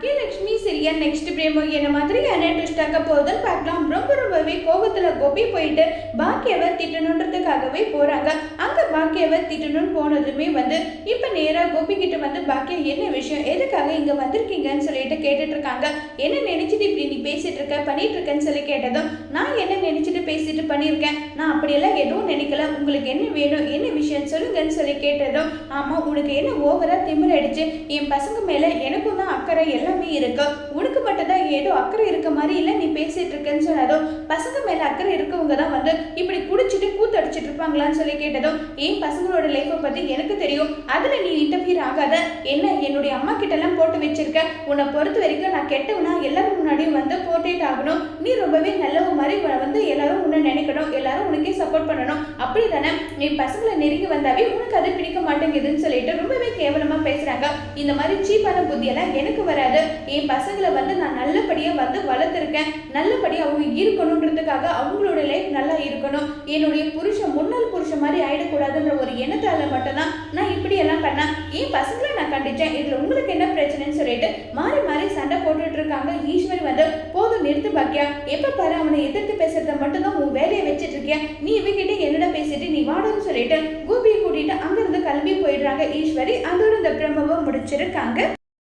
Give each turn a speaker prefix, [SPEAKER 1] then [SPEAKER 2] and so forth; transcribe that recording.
[SPEAKER 1] Baakiyalakshmi serial next பிரேமோ என்ன மாதிரியான twist ஆக போகுதுன்னு பார்க்கலாம். ரொம்ப ரொம்பவே கோபத்தில் கோபி போயிட்டு பாக்கியவை திட்டணுன்றதுக்காகவே போறாங்க. அங்க பாக்கியவை திட்டணும்னு போனதுமே வந்து இப்போ நேராக கோபி கிட்ட வந்து பாக்கியா என்ன விஷயம்? எதுக்காக இங்கே வந்திருக்கீங்கன்னு சொல்லிட்டு கேட்டுட்டு இருக்காங்க என்ன நினைச்சிட்டு இப்படி நீ பேசிட்டு இருக்க பண்ணிட்டு இருக்கேன்னு சொல்லி கேட்டதும் நான் என்ன நினைச்சிட்டு பேசிட்டு பண்ணியிருக்கேன் நான் அப்படியெல்லாம் எதுவும் நினைக்கல. உங்களுக்கு என்ன வேணும்? என்ன விஷயம்? சொல்லுங்கன்னு சொல்லி கேட்டதும் ஆமாம் உனக்கு என்ன ஓவராக திமிர் அடிச்சு என் பசங்க மேலே எனக்கும் தான் அக்கறை எல்லாமே இருக்கு. உனக்கு மட்டும் தான் ஏதோ அக்கறை இருக்க மாதிரி இல்லை நீ பேசிட்டு இருக்கேன்னு சொன்னதும் பசங்க மேலே அக்கறை இருக்கவங்க தான் வந்து வச்சுட்டு இருப்பாங்களான்னு சொல்லி கேட்டதும் என் பசங்களோட லைஃப்பை பத்தி எனக்கு தெரியும். அதுல நீ இன்டர்ஃபியர் ஆகாத. என்ன என்னுடைய அம்மா கிட்ட எல்லாம் போட்டு வச்சிருக்க. உன்னை பொறுத்த வரைக்கும் நான் கெட்டவனா எல்லாரும் முன்னாடியும் வந்து போர்ட்ரேட் ஆகணும். நீ ரொம்பவே நல்லவ மாதிரி வந்து எல்லாரும் உன்னை நினைக்கணும். எல்லாரும் உனக்கே சப்போர்ட் பண்ணணும். அப்படி தானே நீ பசங்களை நெருங்கி வந்தாவே உனக்கு அது பிடிக்க மாட்டேங்குதுன்னு சொல்லிட்டு ரொம்பவே கேவலமா பேசுறாங்க. இந்த மாதிரி சீப்பான புத்தியெல்லாம் எனக்கு வராது. என் பசங்களை வந்து நான் நல்லபடியா வந்து வளர்த்துருக்கேன். நல்லபடியா அவங்க இருக்கணுன்றதுக்காக அவங்களோட லைஃப் நல்லா இருக்கணும். என்னுடைய முன்னாள் புருஷன் மாதிரி ஆயிடக்கூடாதுன்ற ஒரு எண்ணத்தால மட்டும்தான் நான் இப்படி எல்லாம் பண்ணேன். என் பசங்களை நான் கண்டிச்சேன். இதுல உங்களுக்கு என்ன பிரச்சனைன்னு சொல்லிட்டு மாறி மாறி சண்டை போட்டுட்டு இருக்காங்க ஈஸ்வரி வந்து போதும் நிறுத்து பாக்கியா? எப்ப பாரு அவனை எதிர்த்து பேசுறத மட்டும்தான் உன் வேலையை வச்சிட்டு இருக்கியா நீ இவகிட்ட என்னடா பேசிட்டு நீ வாடன்னு சொல்லிட்டு கோபியை கூட்டிட்டு அங்கிருந்து கிளம்பி போயிடுறாங்க. ஈஸ்வரி அதோட இந்த பிரம்மவை முடிச்சிருக்காங்க.